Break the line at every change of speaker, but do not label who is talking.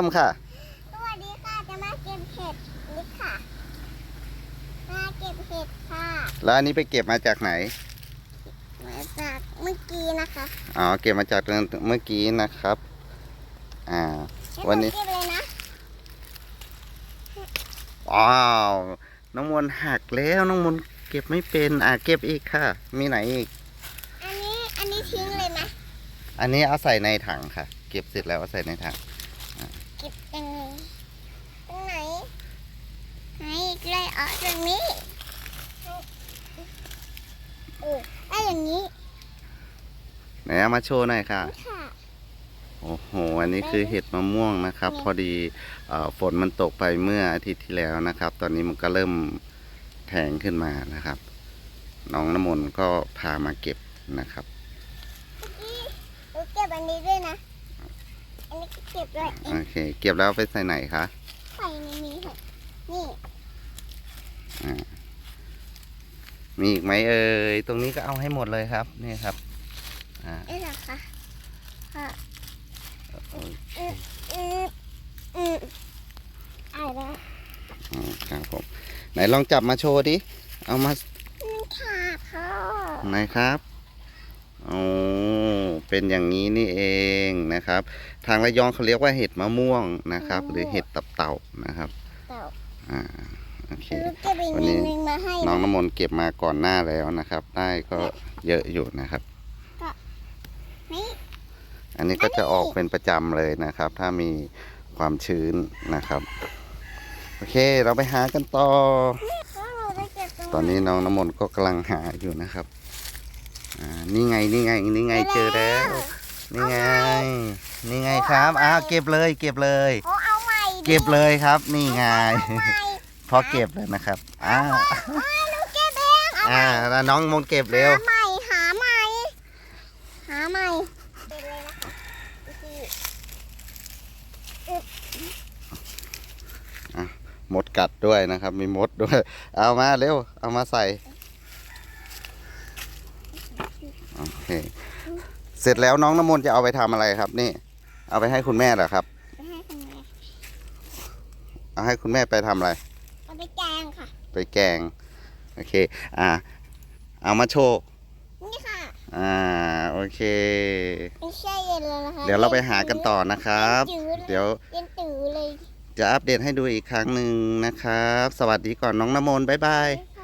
ทำค่ะ
สวัสดีค่ะ จะมาเก็บเห็ดนี่ค่ะ มาเก็บเห็ดค่ะ
แล้วอันนี้ไปเก็บมาจากไหน
มาจากเมื่อกี้นะคะ
อ๋อ เก็บมาจากเมื่อกี้นะครับ อ่า
ให้
วันนี้
หเก็บเลยนะ
ว้าว น้องมนต์หักแล้ว น้องมนต์เก็บไม่เป็น อ่าเก็บอีกค่ะ มีไหนอีก
อันนี้ อันนี้ทิ้งเลยไหม
อันนี้เอาใส่ในถังค่ะ เก็บเสร็จแล้วเอาใส่ในถัง
เก็บยังไงตรงไหนไหน อีกเลยอ๋อตรงนี้เออได้อย่างนี้
ไหนเอามาโชว์หน่อยค่ะ
ค่ะ
โอ้โห อันนี้คือเห็ดมะม่วงนะครับ
เนี่ย
พอดีเอ่อฝนมันตกไปเมื่ออาทิตย์ที่แล้วนะครับ ตอนนี้มันก็เริ่มแทงขึ้นมานะครับ น้องน้ำมนต์ก็พามาเก็บนะครับ
เมื่อกี้หนูเก็บอันนี้ด้วยนะ อันนี้ก็เก็บด้วยเอ
โองเค เก็บแล้วเอาไปใส่ไหนคะ
ใส่ในนี้ค่ะนี่
มีอีกไหมเอ่ยตรงนี้ก็เอาให้หมดเลยครับนี่ครับอ่า
นี่เหรอคะค่ะ
โอเค
อืมอืมอืมอะไรนะ
อืมครับผมไหนลองจับมาโชว์ดิเอามา
นี่ค่ะพ่อ
ไหนครับโอ้เป็นอย่างนี้นี่เองนะครับ ทางระยองเขาเรียกว่าเห็ดมะม่วงนะครับ หรือเห็ดตับเต่านะครับ
เต่า
อ่า โอเค
ลูกเก็บอีก
วัน
นิ
นี้
ดนึงมาให้
น้อง
นะ
น้ำมนต์เก็บมาก่อนหน้าแล้วนะครับ ได้ก็เยอะอยู่นะครับ
นี่
อันนี้ก็จะออกเป็นประจำเลยนะครับ ถ้ามีความชื้นนะครับ โอเคเราไปหากันต่อ
พ่อเราไปเก็บตรง
ตอนนี้น้องน้ำมนต์ก็กำลังหาอยู่นะครับอ่านี่ไงนี่ไงนี่ไงเจอแล้ว นี่ไง นี่ไงครับอ้าวเก็บเลย เก็บเลย
โอ้เอาใหม่ดิ
เก็บเลยครับ นี่ไง
เอาใหม่
พอเก็บเลยนะครับอ้าว
อ้าวหนูเก็บเองเอา
อ่าแล้วน้องมนต์เก็บเร็ว
หาใหม่หาใหม่หาใหม่เก็บเลยนะคะพี่
มดกัดด้วยนะครับ มีมดด้วย เอามาเร็ว เอามาใส่ โอเค เสร็จแล้วน้องน้ำมนต์จะเอาไปทำอะไรครับ นี่ เอาไปให้คุณแม่เหรอครับ
ไปให้คุณแม่
เอาให้คุณแม่ไปทำอะไร
เอาไปแกงค่ะ
ไปแกง โอเค อ่า เอามาโชว์
นี่ค่ะ
อ่า โอเค
ไม่ใช่เย็นเลยนะคะ
เดี๋ยวเราไปหากันต่อนะครับ
จืดเลย
เดี๋ยว
เย็นตื่อเลย
จะอัปเดตให้ดูอีกครั้งหนึ่งนะครับ สวัสดีก่อนน้องน้ำมนต์บ๊ายบาย
บ๊าย